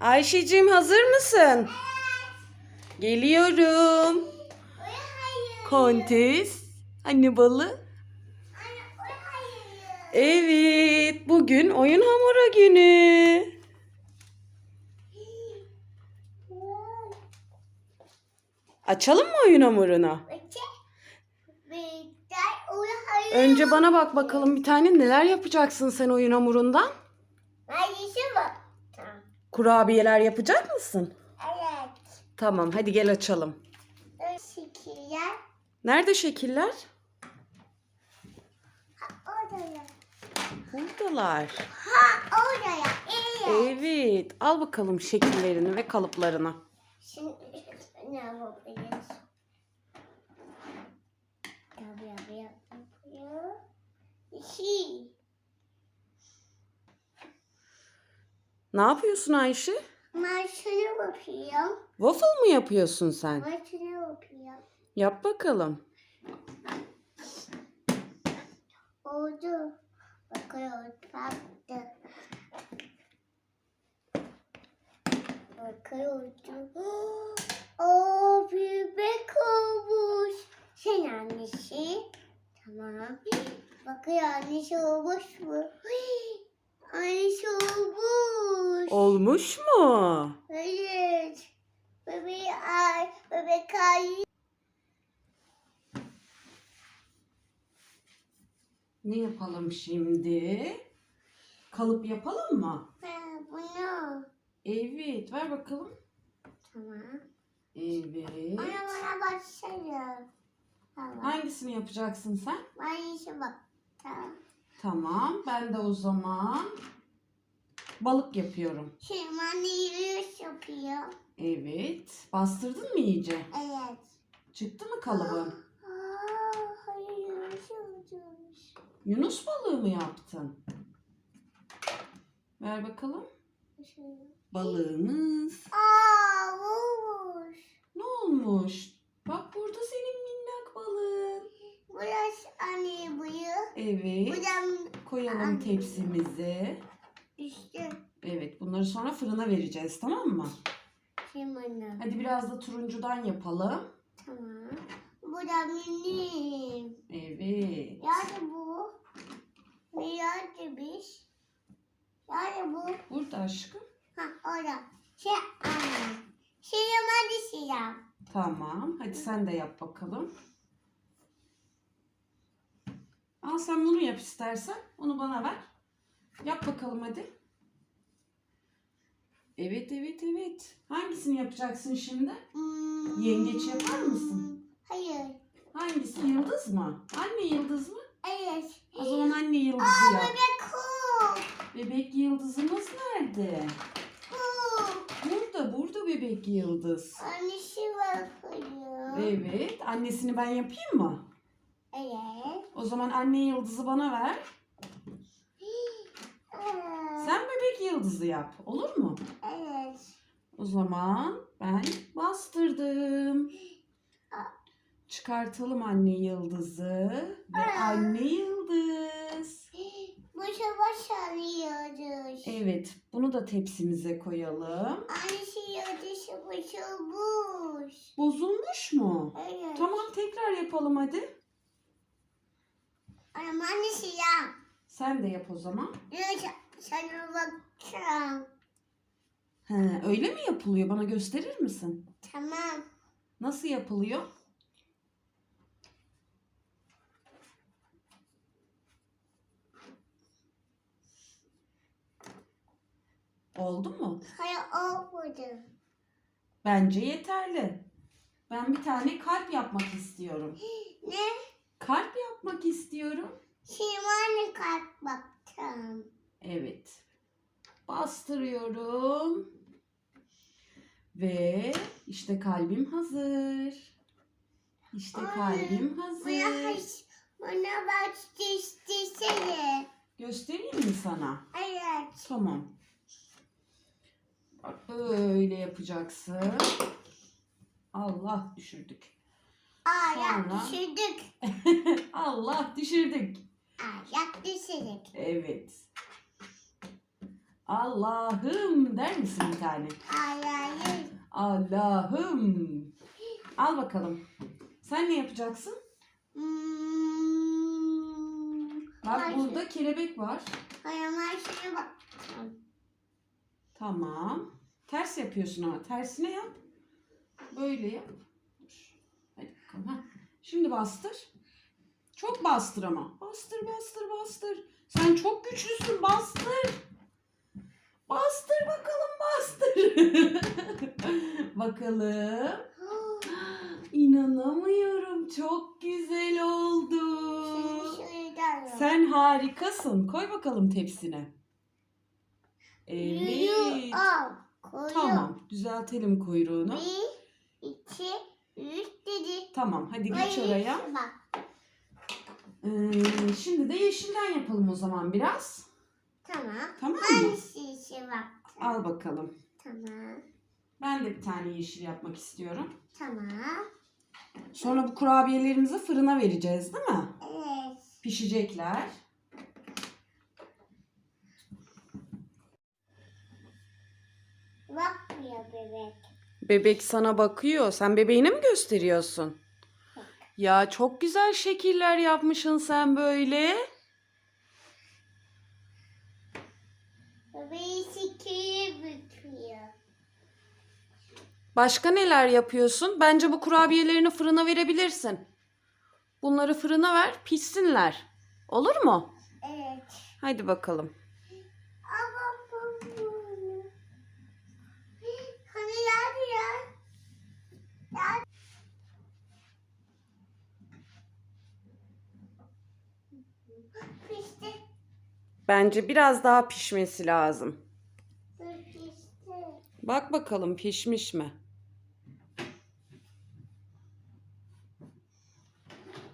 Ayşe'cim hazır mısın? Geliyorum. Kontes. Anne balı. Evet. Bugün oyun hamuru günü. Açalım mı oyun hamurunu? Önce bana bak bakalım bir tane neler yapacaksın sen oyun hamurundan? Kurabiyeler yapacak mısın? Tamam hadi gel açalım. Nerede şekiller? Buradalar. Evet. Al bakalım şekillerini ve kalıplarını. Şimdi ne yapabiliriz? Tabii abi yapıyor. İki. Ne yapıyorsun Ayşe? Şunu yapıyorum. Waffle mı yapıyorsun sen? Şunu yapıyorum. Yap bakalım. Oldu. Bakıyor. Baktı. Bakıyordu. O bebek olmuş. Sen annesi. Tamam. Bakıyor annesi olmuş mu? Annesi olmuş. Olmuş mu? Evet. Bebek ay, bebek ay. Ne yapalım şimdi? Kalıp yapalım mı? Ben bunu. Evet. Ver bakalım. Tamam. Evet. Bana bana başlayalım. Tamam. Hangisini yapacaksın sen? Ben işe bak. Tamam. Tamam. Ben de o zaman balık yapıyorum. Şimdi de yürüyüş yapıyor. Evet. Bastırdın mı iyice? Evet. Çıktı mı kalıbın? Aa, hayır yürüyüş yapacağız. Yunus balığı mı yaptın? Ver bakalım. Balığımız. Aa, vurmuş. Ne olmuş? Bak burada senin minnak balığın. Burası anne bıyığı. Evet. Buradan Koyalım tepsimize. Bunları sonra fırına vereceğiz tamam mı? Bana. Hadi biraz da turuncudan yapalım. Tamam. Buradan benim. Evet. Yani bu. Yani biz. Yani bu. Burada aşkım. Ha orada. Şey anne. Şimdi hadi siyah. Tamam. Hadi sen de yap bakalım. Al sen bunu yap istersen. Onu bana ver. Yap bakalım hadi. Evet evet evet. Hangisini yapacaksın şimdi? Hmm. Yengeç yapar mısın? Hayır. Hangisi? Yıldız mı? Anne yıldız mı? Evet. O zaman anne yıldızı Aa yap. bebek kul. Bebek yıldızımız nerede? Kul. Burada, burada bebek yıldız. Annesi bakıyor. Evet. Annesini ben yapayım mı? Evet. O zaman anne yıldızı bana ver. Bebek yıldızı yap. Olur mu? Evet. O zaman ben bastırdım. Çıkartalım anne yıldızı ve anne yıldız. Bu savaş sanıyoruz. Evet, bunu da tepsimize koyalım. Annesi yıldızı bozulmuş. Bozulmuş mu? Evet. Tamam, tekrar yapalım hadi. Ama annesi ya. Sen de yap o zaman. Yürü sana bakacağım. He, öyle mi yapılıyor? Bana gösterir misin? Tamam. Nasıl yapılıyor? Oldu mu? Hayır olmadı. Bence yeterli. Ben bir tane kalp yapmak istiyorum. Ne? Kalp yapmak istiyorum. Şimdi kalp baktım. Evet. Bastırıyorum. Ve işte kalbim hazır. İşte Ay, kalbim hazır. bana bak istesene. Göstereyim mi sana? Evet. Tamam. Bak böyle yapacaksın. Allah düşürdük. Ayak Sonra? düşürdük. Allah düşürdük. Ayak düşürdük. Evet. Allah'ım der misin bir tane? Hayır. Allah'ım. Al bakalım. Sen ne yapacaksın? Hmm. Bak Hayır. burada kelebek var. Hayır, şuna bak. Tamam. Ters yapıyorsun ama. Tersine yap. Böyle yap. Dur. Hadi bakalım. Heh. Şimdi bastır. Çok bastır ama. Bastır bastır bastır. Sen çok güçlüsün. Bastır. Bastır bakalım bastır. bakalım. İnanamıyorum. Çok güzel oldu. Sen harikasın. Koy bakalım tepsine. Evet. Tamam. Düzeltelim kuyruğunu. Bir, iki, üç dedi. Tamım. Hadi geç oraya. Ee, şimdi de yeşilden yapalım o zaman biraz. Tamam. Tamam mı? Hangisi bak. Al bakalım. Tamam. Ben de bir tane yeşil yapmak istiyorum. Tamam. Sonra bu kurabiyelerimizi fırına vereceğiz değil mi? Evet. Pişecekler. Bakmıyor bebek. Bebek sana bakıyor. Sen bebeğine mi gösteriyorsun? Ya çok güzel şekiller yapmışsın sen böyle. Başka neler yapıyorsun? Bence bu kurabiyelerini fırına verebilirsin. Bunları fırına ver, pişsinler. Olur mu? Evet. Hadi bakalım. Hani Pişti. Bence biraz daha pişmesi lazım. Pişti. Bak bakalım pişmiş mi?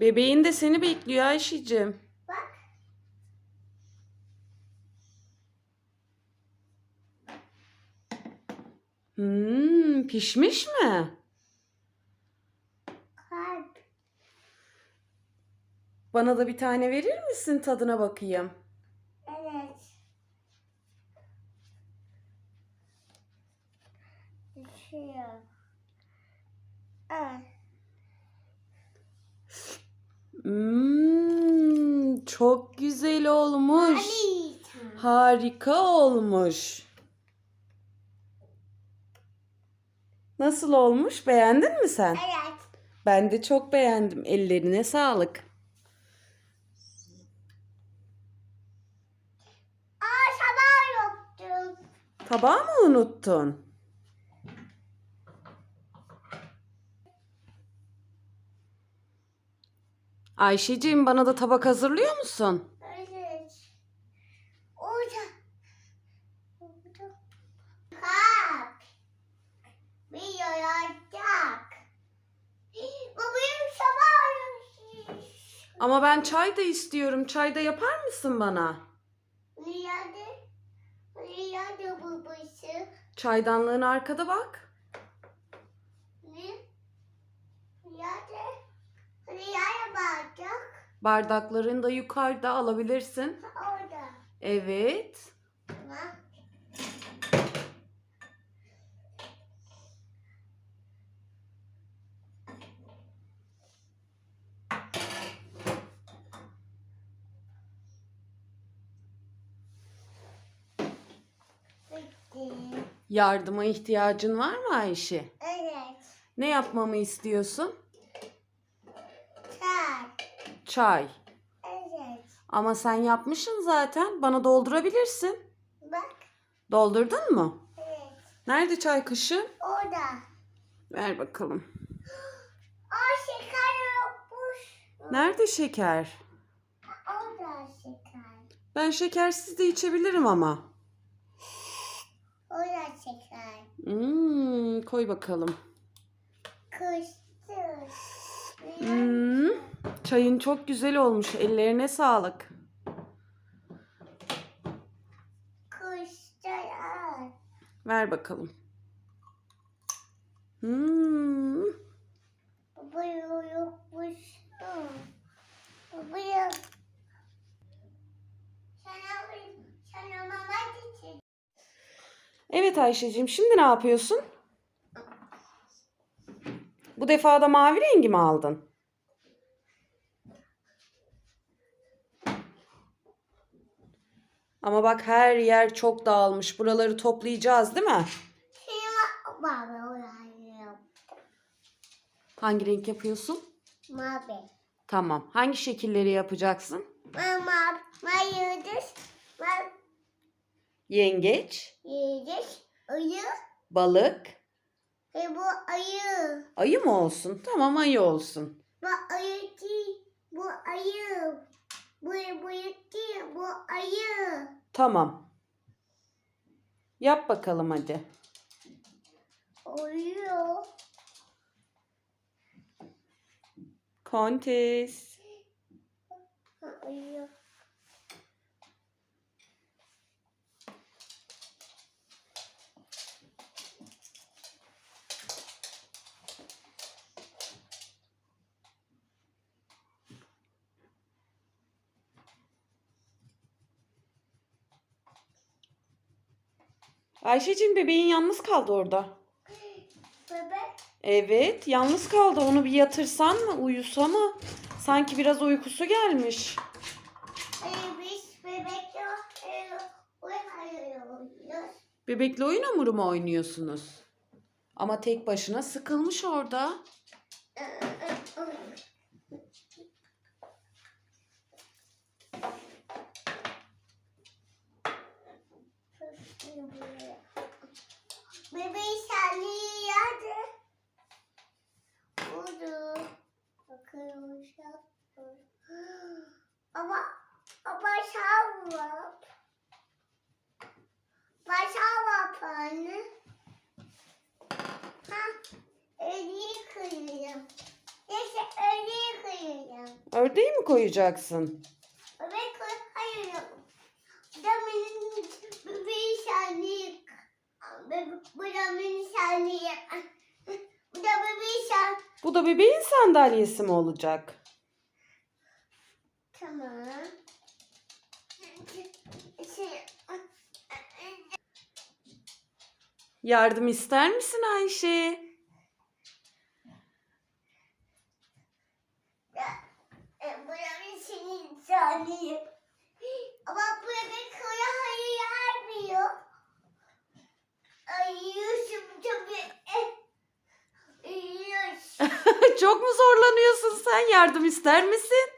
Bebeğin de seni bekliyor Ayşe'cim. Bak. Hmm, pişmiş mi? Kalp. Bana da bir tane verir misin tadına bakayım? Evet. Düşüyor. Ah. Hmm, çok güzel olmuş. Anita. Harika olmuş. Nasıl olmuş? Beğendin mi sen? Evet. Ben de çok beğendim. Ellerine sağlık. Aa sabah yoktu. Tabağı mı unuttun? Ayşeciğim bana da tabak hazırlıyor musun? Evet. Orada. Orada. Kalp. Bir yoracak. Benim sabah Ama ben çay da istiyorum. Çay da yapar mısın bana? Nerede? Nerede babası? Çaydanlığın arkada bak. Ne? Nerede? Nereye bakacak? Bardakların da yukarıda alabilirsin. Orada. Evet. Tamam. Yardıma ihtiyacın var mı Ayşe? Evet. Ne yapmamı istiyorsun? Tak. Çay. Evet. Ama sen yapmışsın zaten. Bana doldurabilirsin. Bak. Doldurdun mu? Evet. Nerede çay kaşığı? Orada. Ver bakalım. Aa şeker yokmuş. Nerede şeker? Orada şeker. Ben şekersiz de içebilirim ama. Orada şeker. Hmm, koy bakalım. Kıştı. Hmm, çayın çok güzel olmuş. Ellerine sağlık. Kıştı. Ver bakalım. Hmm, Baba yokmuş. Baba yok. Sana, sana mama getir. Evet Ayşe'cim şimdi ne yapıyorsun? Bu defa da mavi rengi mi aldın? Ama bak her yer çok dağılmış. Buraları toplayacağız değil mi? Mavi. Hangi renk yapıyorsun? Mavi. Tamam. Hangi şekilleri yapacaksın? Mama, ma yıldız, ma Yengeç, yıldız, ayı balık, ve bu ayı. ayı mı olsun? Tamam ayı olsun. Bu ayı değil, bu ayı. Bu bu değil, bu ayı. Tamam. Yap bakalım hadi. Ayı. Kontes. Ayı. Ayşe'cim bebeğin yalnız kaldı orada. Bebek. Evet, yalnız kaldı. Onu bir yatırsan mı, uyusa mı? Sanki biraz uykusu gelmiş. Bebekle oyun hamuru mu oynuyorsunuz? Ama tek başına sıkılmış orada. Bebeği saniye yerde. Oldu. Bakıyorum şu an. Ama ama şavla. Başa anne. Ha, eliyi kırıyorum. Neyse eliyi kırıyorum. Ördeği mi koyacaksın? Bebek hayır. Bu da benim bebeği saniye. Bebek, bu da benim saniye. Bu da bebeği saniye. Bu da bebeğin sandalyesi mi olacak? Tamam. Yardım ister misin Ayşe? bu da benim senin saniye. Ama bu bebek koyu hayır yermiyor. Ay Yusuf tabii. Çok mu zorlanıyorsun sen? Yardım ister misin?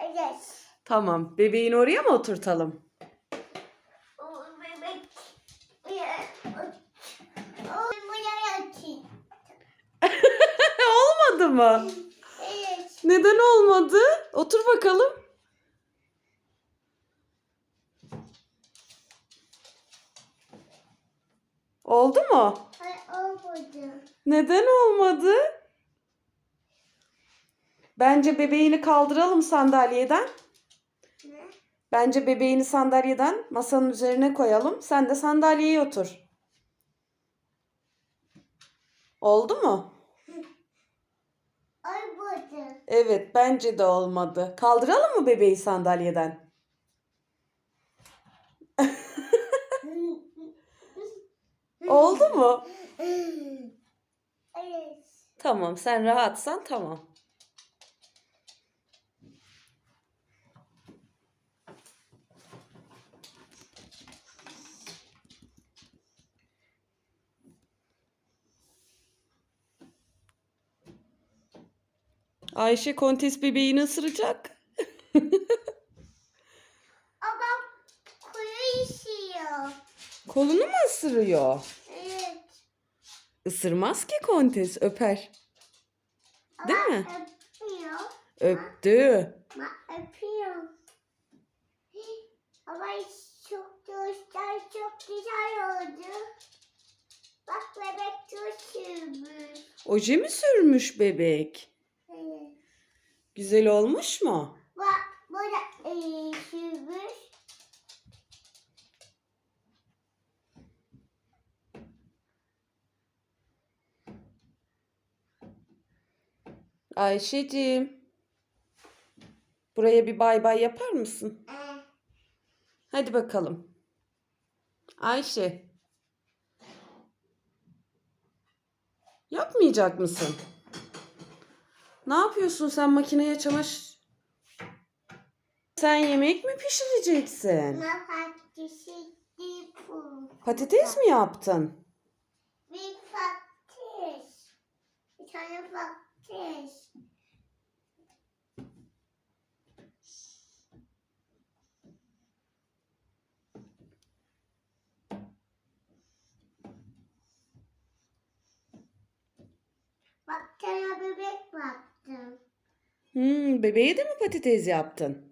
Evet. Tamam. Bebeğini oraya mı oturtalım? O bebek. O. Olmadı mı? Evet. Neden olmadı? Otur bakalım. Oldu mu? Hayır olmadı. Neden olmadı? Bence bebeğini kaldıralım sandalyeden. Ne? Bence bebeğini sandalyeden masanın üzerine koyalım. Sen de sandalyeye otur. Oldu mu? Olmadı. Evet, bence de olmadı. Kaldıralım mı bebeği sandalyeden? Oldu mu? Evet. Tamam, sen rahatsan tamam. Ayşe kontes bebeğini ısıracak. Ama kuyu işiyor. Kolunu mu ısırıyor? Isırmaz ki kontes, öper. Değil Ama mi? Öpüyor. Öptü. Ama öpüyor. Ama çok göster çok güzel oldu. Bak bebek çok sürmüş. Oje mi sürmüş bebek? Evet. Güzel olmuş mu? Bak bu da iyi sürmüş. Ayşe'cim. Buraya bir bay bay yapar mısın? Hadi bakalım. Ayşe. Yapmayacak mısın? Ne yapıyorsun sen makineye çamaşır? Sen yemek mi pişireceksin? Patates mi yaptın? Bir patates. Bir tane patates. Bak sana bebek baktım. Hmm, bebeğe de mi patates yaptın?